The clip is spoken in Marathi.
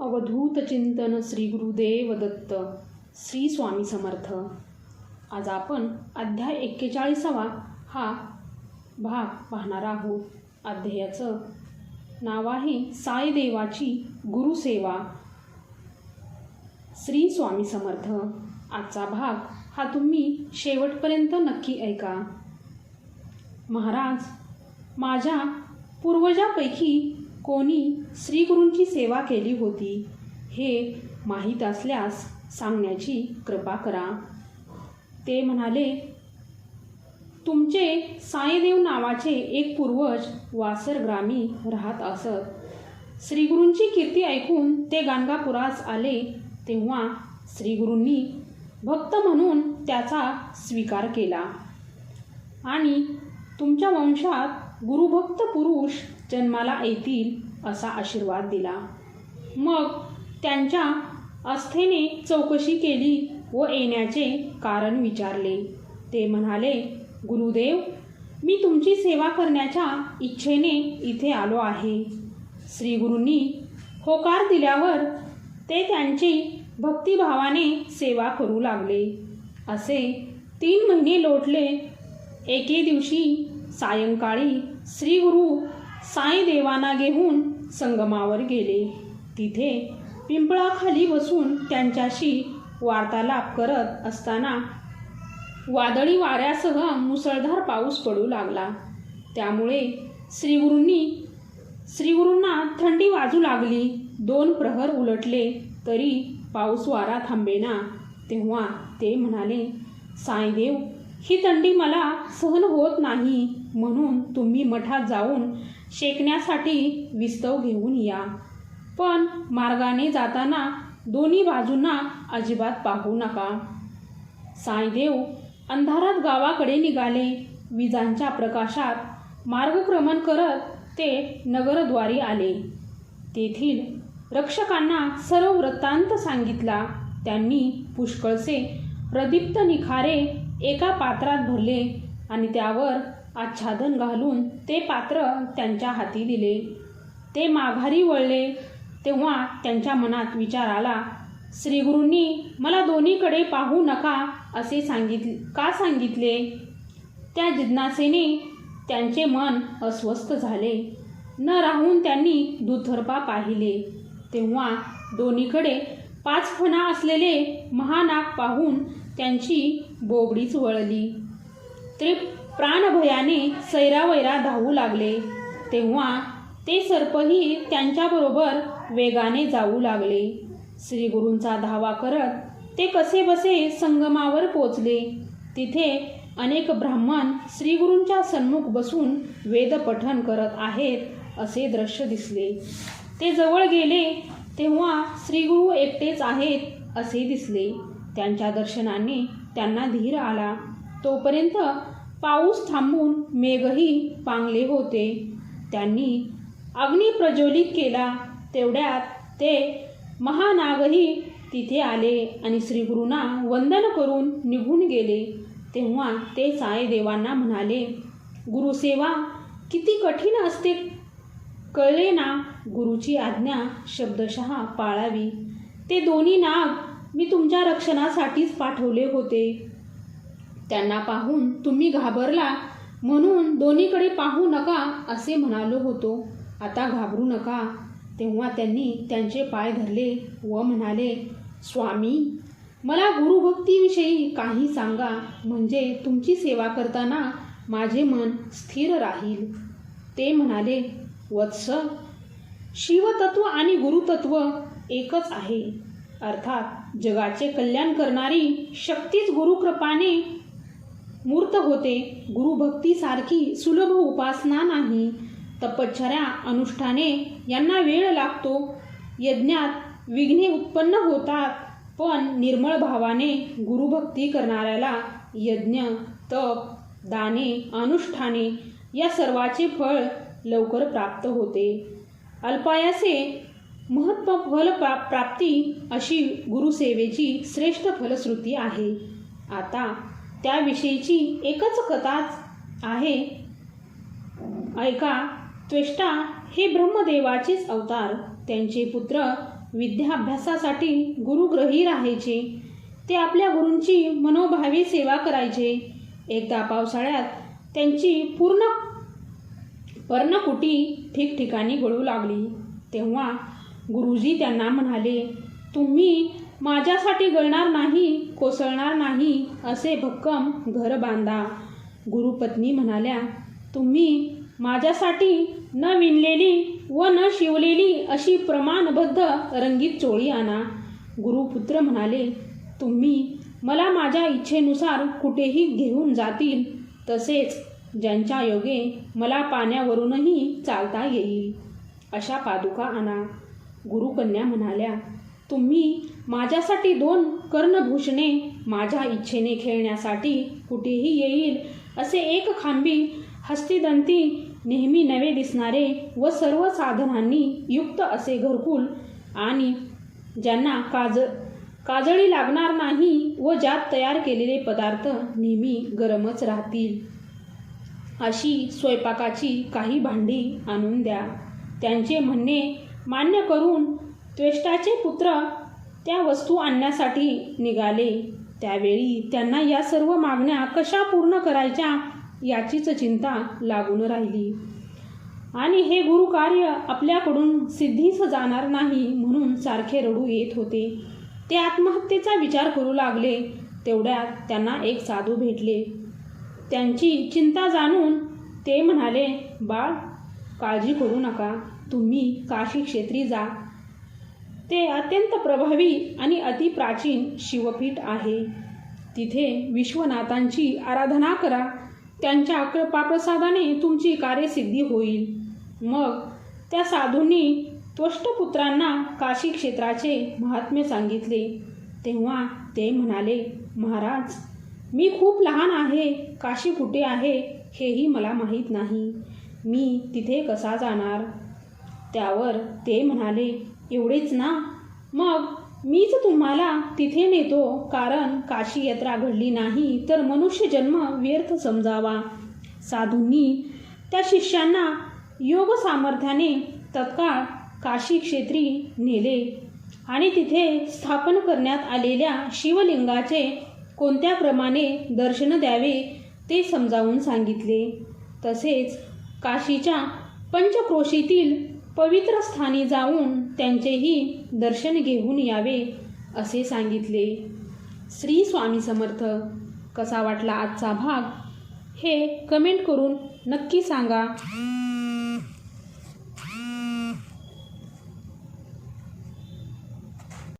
अवधूत चिंतन श्री गुरुदेव दत्त श्री स्वामी समर्थ. आज आपण अध्याय एक्केचाळीसावा हा भाग पाहणार आहोत. अध्यायाचं नाव आहे साईदेवाची गुरुसेवा. श्री स्वामी समर्थ आजचा भाग हा तुम्ही शेवटपर्यंत नक्की ऐका. महाराज माझ्या पूर्वजापैकी कोणी श्रीगुरूंची सेवा केली होती हे माहीत असल्यास सांगण्याची कृपा करा. ते म्हणाले तुमचे साईदेव नावाचे एक पूर्वज वासर ग्रामी राहत असत. श्रीगुरूंची कीर्ती ऐकून ते गाणगापुरास आले तेव्हा श्रीगुरूंनी भक्त म्हणून त्याचा स्वीकार केला. आणि तुमच्या वंशात गुरुभक्त पुरुष जन्माला येतील असा आशीर्वाद दिला. मग त्यांच्या आस्थेने चौकशी केली व येण्याचे कारण विचारले. ते म्हणाले गुरुदेव मी तुमची सेवा करण्याच्या इच्छेने इथे आलो आहे. श्रीगुरूंनी होकार दिल्यावर ते त्यांची भक्तिभावाने सेवा करू लागले. असे तीन महिने लोटले. एके दिवशी सायंकाळी श्रीगुरु साईदेवांना घेऊन संगमावर गेले. तिथे पिंपळाखाली बसून त्यांच्याशी वार्तालाप करत असताना वादळी वाऱ्यासह मुसळधार पाऊस पडू लागला. त्यामुळे श्रीगुरूंनी श्रीगुरूंना थंडी वाजू लागली. दोन प्रहर उलटले तरी पाऊस वारा थांबेना. तेव्हा ते म्हणाले साईदेव ही थंडी मला सहन होत नाही. म्हणून तुम्ही मठात जाऊन शेकण्यासाठी विस्तव घेऊन या. पण मार्गाने जाताना दोन्ही बाजूंना अजिबात पाहू नका. साईदेव अंधारात गावाकडे निघाले. विजांच्या प्रकाशात मार्गक्रमण करत ते नगरद्वारी आले. तेथील रक्षकांना सर्व वृत्तांत सांगितला. त्यांनी पुष्कळसे प्रदीप्त निखारे एका पात्रात भरले आणि त्यावर आच्छादन घालून ते पात्र त्यांच्या हाती दिले. ते माघारी वळले. तेव्हा त्यांच्या मनात विचार आला श्रीगुरूंनी मला दोन्हीकडे पाहू नका असे सांगितले का सांगितले? त्या जिज्ञासेने त्यांचे मन अस्वस्थ झाले. न राहून त्यांनी दुथर्पा पाहिले. तेव्हा दोन्हीकडे पाच फणा असलेले महानाग पाहून त्यांची बोबडीच वळली. ते प्राणभयाने सैरावैरा धावू लागले. तेव्हा ते सर्पही त्यांच्याबरोबर वेगाने जाऊ लागले. श्रीगुरूंचा धावा करत ते कसे बसे संगमावर पोचले. तिथे अनेक ब्राह्मण श्रीगुरूंच्या सन्मुख बसून वेदपठन करत आहेत असे दृश्य दिसले. ते जवळ गेले तेव्हा श्रीगुरू एकटेच आहेत असे दिसले. त्यांच्या दर्शनाने त्यांना धीर आला. तोपर्यंत पाऊस थांबून मेघही पांगले होते. त्यांनी अग्नी प्रज्वलित केला. तेवढ्यात ते महानागही तिथे आले आणि श्रीगुरूंना वंदन करून निघून गेले. तेव्हा ते साईदेवांना म्हणाले गुरुसेवा किती कठीण असते. कळले ना गुरुची आज्ञा शब्दशः पाळावी. ते दोन्ही नाग मी तुमच्या रक्षणासाठीच पाठवले होते. त्यांना पाहून तुम्ही घाबरला म्हणून दोन्हीकडे पाहू नका असे म्हणालो होतो. आता घाबरू नका. तेव्हा त्यांनी त्यांचे पाय धरले व म्हणाले स्वामी मला गुरुभक्तीविषयी काही सांगा. म्हणजे तुमची सेवा करताना माझे मन स्थिर राहील. ते म्हणाले वत्स शिवतत्व आणि गुरुतत्व एकच आहे. अर्थात जगाचे कल्याण करणारी शक्तीच गुरुकृपाने मूर्त होते. गुरुभक्तीसारखी सुलभ उपासना नाही. तपश्चर्या अनुष्ठाने यांना वेळ लागतो. यज्ञात विघ्ने उत्पन्न होतात. पण निर्मळ भावाने गुरुभक्ती करणाऱ्याला यज्ञ तप दाने अनुष्ठाने या सर्वाचे फळ लवकर प्राप्त होते. अल्पायासे महत्त्व फल प्रा प्राप्ती अशी गुरुसेवेची श्रेष्ठ फलश्रुती आहे. आता त्याविषयीची एकच कथाच आहे. ऐका त्वेष्टा हे ब्रह्मदेवाचेच अवतार. त्यांचे पुत्र विद्याभ्यासासाठी गुरुग्रही राहायचे. ते आपल्या गुरूंची मनोभावी सेवा करायचे. एकदा पावसाळ्यात त्यांची पूर्ण पर्णकुटी ठिकठिकाणी गळू लागली. तेव्हा गुरुजी त्यांना म्हणाले तुम्ही माझ्यासाठी गळणार नाही कोसळणार नाही असे भक्कम घर बांधा. गुरुपत्नी म्हणाल्या तुम्ही माझ्यासाठी न विणलेली व न शिवलेली अशी प्रमाणबद्ध रंगीत चोळी आणा. गुरुपुत्र म्हणाले तुम्ही मला माझ्या इच्छेनुसार कुठेही घेऊन जातील तसेच ज्यांच्या योगे मला पाण्यावरूनही चालता येईल. अशा पादुका आणा. गुरुकन्या म्हणाल्या तुम्ही माझ्यासाठी दोन कर्णभूषणे माझ्या इच्छेने खेळण्यासाठी कुठेही येईल असे एक खांबी हस्तिदंती नेहमी नवे दिसणारे व सर्व साधनांनी युक्त असे घरकुल आणि ज्यांना काज काजळी लागणार नाही व ज्यात तयार केलेले पदार्थ नेहमी गरमच राहतील. अशी स्वयंपाकाची काही भांडी आणून द्या. त्यांचे म्हणणे मान्य करून त्वेष्टाचे पुत्र त्या वस्तू आणण्यासाठी निघाले. त्यावेळी त्यांना या सर्व मागण्या कशा पूर्ण करायच्या याचीच चिंता लागून राहिली. आणि हे गुरुकार्य आपल्याकडून सिद्धीच जाणार नाही म्हणून सारखे रडू येत होते. ते आत्महत्येचा विचार करू लागले. तेवढ्यात त्यांना एक साधू भेटले. त्यांची चिंता जाणून ते म्हणाले बाळ काळजी करू नका. तुम्ही काशी क्षेत्री जा. ते अत्यंत प्रभावी आणि अतिप्राचीन शिवपीठ आहे. तिथे विश्वनाथांची आराधना करा. त्यांच्या कृपाप्रसादाने तुमची कार्यसिद्धी होईल. मग त्या साधूंनी त्वष्टपुत्रांना काशी क्षेत्राचे महात्म्य सांगितले. तेव्हा ते म्हणाले महाराज मी खूप लहान आहे. काशी कुठे आहे हेही मला माहीत नाही. मी तिथे कसा जाणार? त्यावर ते म्हणाले एवढेच ना? मग मीच तुम्हाला तिथे नेतो कारण काशी यात्रा घडली नाही तर मनुष्य जन्म व्यर्थ समजावा. साधूंनी त्या शिष्यांना योग सामर्थ्याने तत्काळ काशी क्षेत्री नेले आणि तिथे स्थापन करण्यात आलेल्या शिवलिंगाचे कोणत्या क्रमाने दर्शन द्यावे ते समजावून सांगितले. तसेच काशीच्या पंचक्रोशीतील पवित्र स्थानी जाऊन त्यांचेही दर्शन घेऊन यावे असे सांगितले. श्री स्वामी समर्थ कसा वाटला आजचा भाग? हे कमेंट करून नक्की सांगा.